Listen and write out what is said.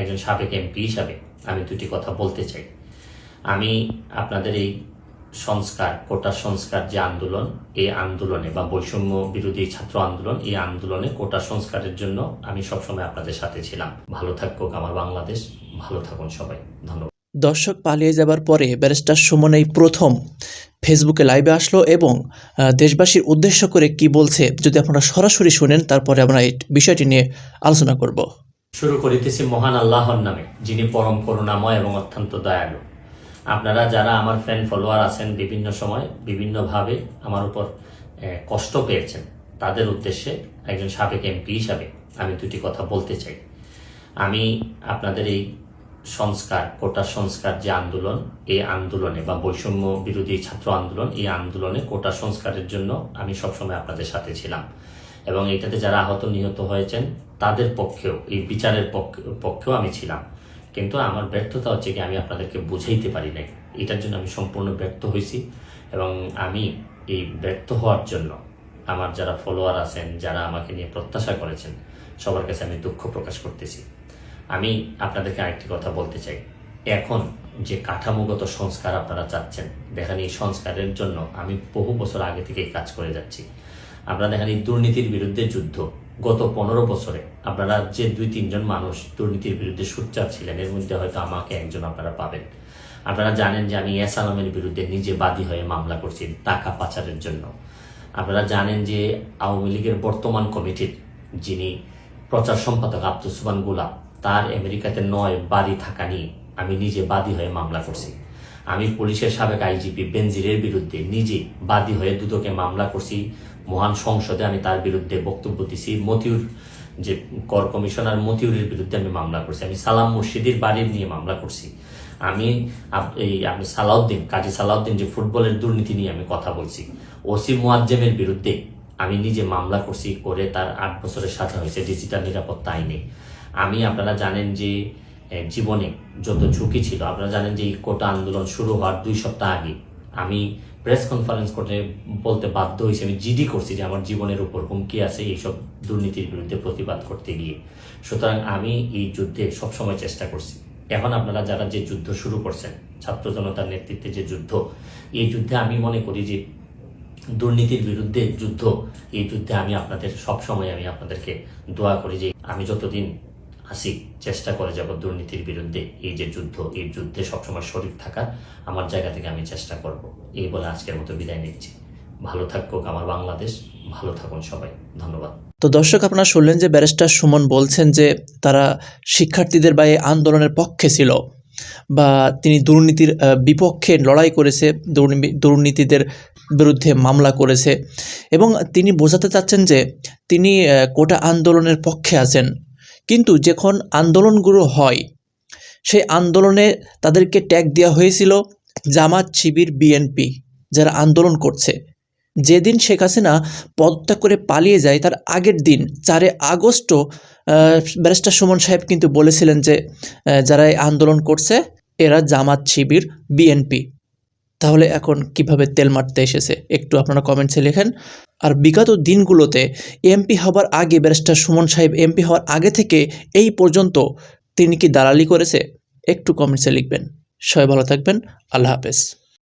একজন সাবেক এমপি হিসাবে আমি দুটি কথা বলতে চাই। আমি আপনাদের এই সংস্কার, কোটা সংস্কার যে আন্দোলন, এই আন্দোলনে বা বৈষম্য বিরোধী ছাত্র আন্দোলন, এই আন্দোলনে কোটা সংস্কারের জন্য আমি সবসময় আপনাদের সাথে ছিলাম। ভালো থাকুক আমার বাংলাদেশ, ভালো থাকুন সবাই। ধন্যবাদ। দর্শক, পালিয়ে যাবার পরে ব্যারিস্টার সুমন এই প্রথম ফেসবুকে লাইভে আসলো এবং দেশবাসীর উদ্দেশ্য করে কি বলছে যদি আপনারা সরাসরি শুনেন, তারপরে আমরা এই বিষয়টি নিয়ে আলোচনা করব। শুরু করিতেছি মহান আল্লাহর নামে, যিনি পরম করুণাময় এবং অত্যন্ত দয়ালু। আপনারা যারা আমার ফ্রেন্ড ফলোয়ার আছেন বিভিন্ন সময়, বিভিন্নভাবে আমার উপর কষ্ট পেয়েছেন, তাদের উদ্দেশ্যে একজন সাবেক এমপি হিসাবে আমি দুটি কথা বলতে চাই। আমি আপনাদের এই সংস্কার, কোটা সংস্কার যে আন্দোলন, এই আন্দোলনে বা বৈষম্য বিরোধী ছাত্র আন্দোলন, এই আন্দোলনে কোটা সংস্কারের জন্য আমি সবসময় আপনাদের সাথে ছিলাম। এবং এটাতে যারা আহত নিহত হয়েছেন, তাদের পক্ষেও, এই বিচারের পক্ষে, পক্ষেও আমি ছিলাম। কিন্তু আমার ব্যর্থতা হচ্ছে কি, আমি আপনাদেরকে বুঝাইতে পারি নাই। এটার জন্য আমি সম্পূর্ণ ব্যর্থ হয়েছি এবং আমি এই ব্যর্থ হওয়ার জন্য আমার যারা ফলোয়ার আছেন, যারা আমাকে নিয়ে প্রত্যাশা করেছেন, সবার কাছে আমি দুঃখ প্রকাশ করতেছি। আমি আপনাদেরকে আরেকটি কথা বলতে চাই। এখন যে কাঠামোগত সংস্কার আপনারা চাচ্ছেন, দেখেন এই সংস্কারের জন্য আমি বহু বছর আগে থেকেই কাজ করে যাচ্ছি। আপনারা দেখেন এই দুর্নীতির বিরুদ্ধে যুদ্ধ। গত পনেরো বছরে আপনারা যে দুই, তিনজন মানুষ দুর্নীতির বিরুদ্ধে সোচ্চার ছিলেন, এর মধ্যে হয়তো আমাকে একজন আপনারা পাবেন। আপনারা জানেন যে আমি এস আলমের বিরুদ্ধে নিজে বাদী হয়ে মামলা করছি টাকা পাচারের জন্য। আপনারা জানেন যে আওয়ামী লীগের বর্তমান কমিটির যিনি প্রচার সম্পাদক আব্দুল গুলাব তার আমেরিকাতে নয় বাড়ি থাকা নিয়ে আমি নিজে বাদী হয়ে মামলা করছি। আমি পুলিশের সাবেক আইজিপি বেনজিরের বিরুদ্ধে নিজে বাদী হয়ে দুদকে মামলা করছি। মহান সংসদে আমি তার বিরুদ্ধে বক্তব্য দিছি। মতিউর যে কর কমিশনার মতিউরের বিরুদ্ধে আমি মামলা করছি। আমি সালাম মুর্শিদির বাড়ির নিয়ে মামলা করছি। আমি এই আমি সালাউদ্দিন, কাজী সালাউদ্দিন যে ফুটবলের দুর্নীতি নিয়ে আমি কথা বলছি, ওসি মুয়াজ্জেমের বিরুদ্ধে আমি নিজে মামলা করছি করে তার আট বছরের সাজা হয়েছে ডিজিটাল নিরাপত্তা আইনে। আমি আপনারা জানেন যে জীবনে যত ঝুঁকি ছিল, আপনারা জানেন যে কোটা আন্দোলন শুরু হওয়ার দুই সপ্তাহ আগে। আমি প্রেস কনফারেন্স করতে বলতে বাধ্য হয়েছি, আমি জিডি করছি যে আমার জীবনের উপর হুমকি আছে এইসব দুর্নীতির বিরুদ্ধে প্রতিবাদ করতে গিয়ে। সুতরাং আমি এই যুদ্ধে সবসময় চেষ্টা করছি। এখন আপনারা যারা যে যুদ্ধ শুরু করছেন, ছাত্র জনতার নেতৃত্বে যে যুদ্ধ, এই যুদ্ধে আমি মনে করি যে দুর্নীতির বিরুদ্ধে যুদ্ধ, এই যুদ্ধে আমি আপনাদের সব সময় আমি আপনাদেরকে দোয়া করি যে আমি যতদিন আসি চেষ্টা করে যাব দুর্নীতির বিরুদ্ধে। এই যে যুদ্ধ, এই যুদ্ধে সবসময় শরীর থাকার আমার জায়গা থেকে আমি চেষ্টা করব। এই বলে আজকের মতো বিদায় নিচ্ছি। ভালো থাকুক আমার বাংলাদেশ, ভালো থাকুন সবাই। ধন্যবাদ। তো দর্শক, আপনারা শুনলেন যে ব্যারিস্টার সুমন বলছেন যে তারা শিক্ষার্থীদের বা এই আন্দোলনের পক্ষে ছিল বা তিনি দুর্নীতির বিপক্ষে লড়াই করেছে দুর্নীতিদের বিরুদ্ধে মামলা করেছে এবং তিনি বোঝাতে চাচ্ছেন যে তিনি কোটা আন্দোলনের পক্ষে আছেন। কিন্তু যখন আন্দোলনগুলো হয়, সেই আন্দোলনে তাদেরকে ট্যাগ দেওয়া হয়েছিল জামাত শিবির বিএনপি যারা আন্দোলন করছে। যেদিন শেখ হাসিনা পদত্যাগ করে পালিয়ে যায়, তার আগের দিন, চারে আগস্টও ব্যারিস্টার সুমন সাহেব কিন্তু বলেছিলেন যে যারা আন্দোলন করছে, এরা জামাত শিবির বিএনপি তাহলে এখন কীভাবে তেল মারতে এসেছে? একটু আপনারা কমেন্টসে লেখেন। আর বিগত দিনগুলোতে এমপি হবার আগে ব্যারিস্টার সুমন সাহেব এমপি হওয়ার আগে থেকে এই পর্যন্ত তিনি কি দালালি করেছে? একটু কমেন্টসে লিখবেন। সবাই ভালো থাকবেন। আল্লাহ হাফেজ।